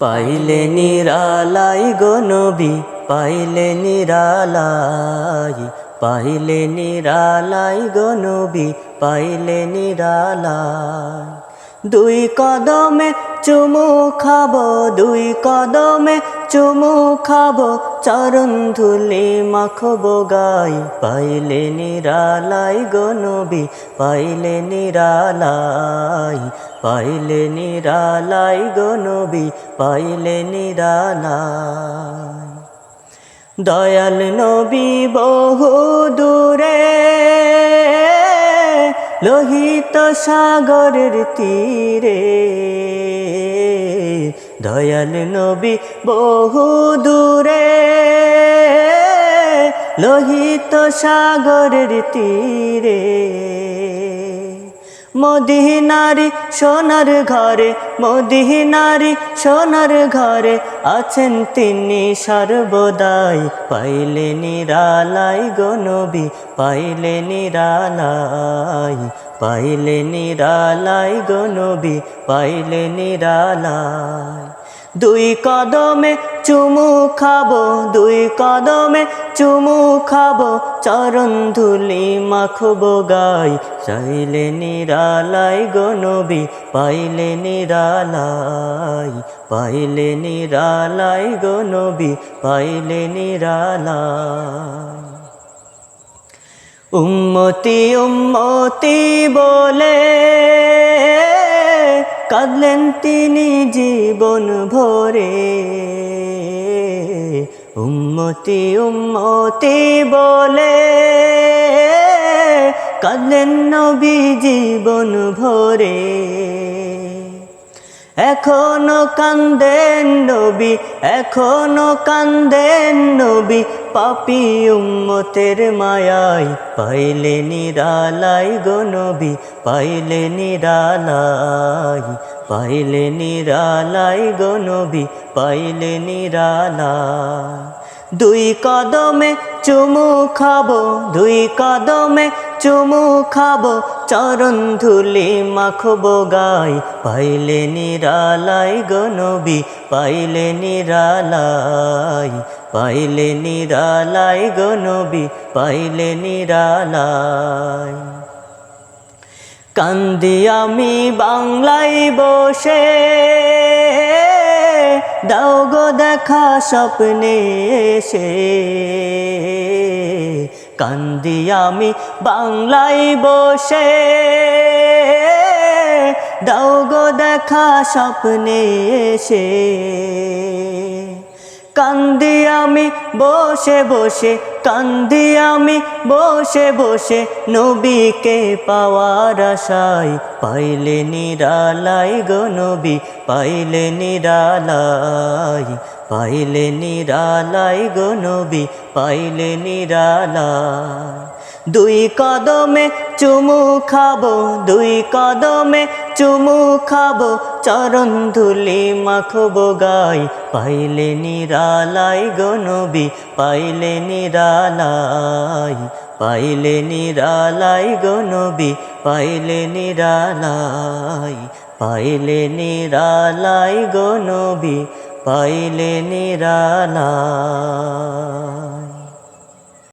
পাইলে নিরালাই গো নবী, পাইলে নিরালাই পাইলে নিরালাই গো নবী, পাইলে নিরালাই। দুই কদমে চুমু খাব, দুই কদমে চুমু খাব, চরণ ধুলি মাখবো গাই। পাইলে নিরালাই গো নবী, পাইলে নিরালাই। পাইলে নিরালাই গো নবী, পাইলে নিরালাই। দয়াল নবী বহু দূরে, লোহিত সাগরের তীরে। দয়াল নবী বহু দূরে, লোহিত সাগরের তীরে। মদিনারি সোনার ঘরে, মদিনারি সোনার ঘরে আছেন তিনি সর্বদাই। পাইলে নিরালাই গো নবী পাইলে নিরালাই। পাইলে নিরালাই গো নবী, পাইলে নিরালাই। দুই কদমে চুমু খাব, দুই কদমে চুমু খাব, চরণ ধুলি মাখবো গাই। চাইলে নিরালাই গো নবী, পাইলে নিরালাই। পাইলে নিরালাই গো নবী, পাইলে নিরালাই। উম্মতি উম্মতি বলে, কাঁদলেন তিনি জীবন ভরে। উম্মতি উম্মতি বলে, কাঁদলেন নবী জীবন ভরে। এখনও কান্দেন নবী, এখনও কান্দেন নবী পাপি উম্মতের মায়াই পাইলে নিরালাই গো নবী, পাইলে নিরালাই পাইলে নিরালাই গো নবী, পাইলে নিরালাই। দুই কদমে চুমু খাব, দুই কদমে চুমু খাব, চরণ ধুলি মাখবো গাই, পাইলে নিরালাই গো নবী, পাইলে নিরালাই পাইলে নিরালাই গো নবী, পাইলে নিরালাই। কান্দি আমি বাংলায় বসে, দাও গো দেখা স্বপ্নে এসে। কান্দি আমি বাংলায় বসে, দাও গো দেখা স্বপ্নে এসে। কান্দি আমি বসে বসে, কান্দি আমি বসে বসে, নবীকে পাওয়ার আশায় পাইলে নিরালাই গো নবী, পাইলে নিরালাই পাইলে নিরালাই গো নবী, পাইলে নিরালাই। দুই কদমে চুমু খাব, দুই কদমে চুমু খাব চরণ ধুলি মাখবো গাই, পাইলে নিরালাই গনবি নবী, পাইলে নিরালাই পাইলে নিরালাই গো নবী, পাইলে নিরালাই পাইলে নিরালাই গো নবী, পাইলে নিরালাই।